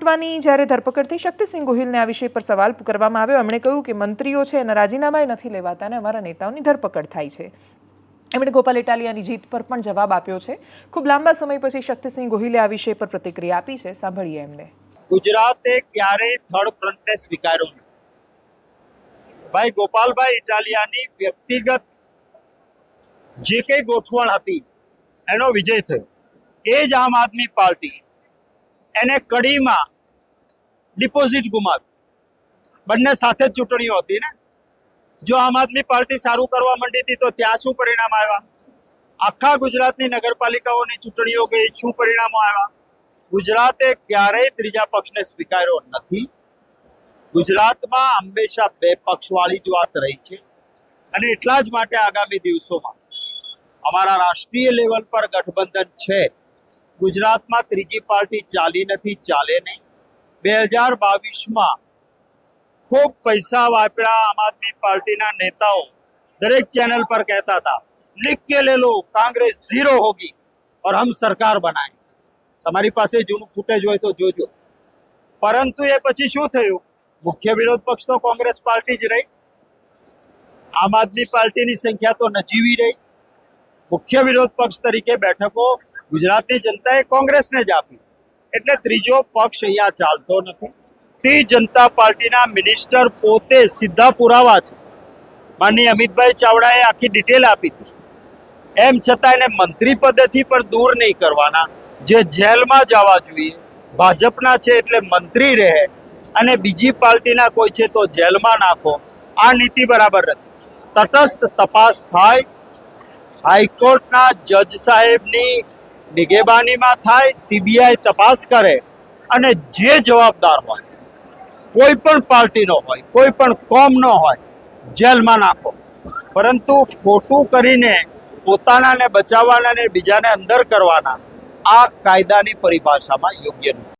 કોટવાની જ્યારે ધરપકડ થઈ, શક્તિસિંહ ગોહિલને આ વિષય પર સવાલ કરવામાં આવ્યો. એમણે કહ્યું કે મંત્રીઓ છે એના રાજીનામાએ નથી લેવાતા અને અમારા નેતાઓની ધરપકડ થાય છે. એમણે ગોપાલ ઇટાલિયાની જીત પર પણ જવાબ આપ્યો છે. ખૂબ લાંબા સમય પછી શક્તિસિંહ ગોહિલે આ વિષય પર પ્રતિક્રિયા આપી છે. સાંભળીએ એમને. ગુજરાતે ક્યારેય થર્ડ ફ્રન્ટને સ્વીકાર્યો ભાઈ ગોપાલભાઈ ઇટાલિયાની વ્યક્તિગત જે કંઈ ગોઠવણ હતી, એનો વિજય થયો. એ જ આમ આદમી પાર્ટી, એને કડીમાં ડિપોઝિટ ગુમાવી બંને સાથે જ ચૂંટણીઓ હતી ને? જો આમ આદમી પાર્ટી સારું કરવા માંડી હતી તો ત્યાં શું પરિણામ આવ્યા? આખા ગુજરાતની નગરપાલિકાઓની ચૂંટણીઓ ગઈ, શું પરિણામો આવ્યા? ગુજરાતે ક્યારેય ત્રીજા પક્ષને સ્વીકાર્યો નથી. ગુજરાતમાં હંમેશા બે પક્ષવાળી જ વાત રહી છે. અને એટલા જ માટે આગામી દિવસોમાં અમારા રાષ્ટ્રીય લેવલ પર ગઠબંધન છે. ગુજરાતમાં ત્રીજી પાર્ટી ચાલી નથી, ચાલે નહીં. બે હજાર બાવીસમાં ખૂબ પૈસા વાપર્યા આમ આદમી પાર્ટીના નેતાઓ દરેક ચેનલ પર કહેતા હતા लिख के ले लो कांग्रेस जीरो होगी और हम सरकार बनाए તમારી પાસે જૂનું ફૂટેજ હોય તો જોજો પરંતુ એ પછી શું થયું મુખ્ય વિરોધ પક્ષ તો કોંગ્રેસ પાર્ટી જ રહી આમ આદમી પાર્ટીની સંખ્યા તો નજીવી રહી મુખ્ય વિરોધ પક્ષ તરીકે બેઠકો ગુજરાતની જનતાએ કોંગ્રેસને જ આપી એટલે ત્રીજો પક્ષ અહીંયા ચાલતો નથી. તે જનતા પાર્ટીના મિનિસ્ટર પોતે સીધા પુરાવા છે. માનની અમિતભાઈ ચાવડાએ આખી ડિટેલ આપી હતી. એમ છતાં એને મંત્રી પદેથી પણ દૂર નહીં કરવાના. જે જેલમાં જવા જોઈએ, ભાજપના છે એટલે મંત્રી રહે અને બીજી પાર્ટીના કોઈ છે તો જેલમાં નાખો. આ નીતિ બરાબર નથી. તટસ્થ તપાસ થાય. હાઈકોર્ટના જજ સાહેબની નિગેબાનીમાં થાય, સીબીઆઈ તપાસ કરે અને જે જવાબદાર હોય, કોઈ પણ પાર્ટીનો હોય, કોઈ પણ કોમનો હોય, જેલમાં નાખો. પરંતુ ખોટું કરીને પોતાનાને બચાવવાના અને બીજાને અંદર કરવાના આ કાયદાની પરિભાષામાં યોગ્ય નથી.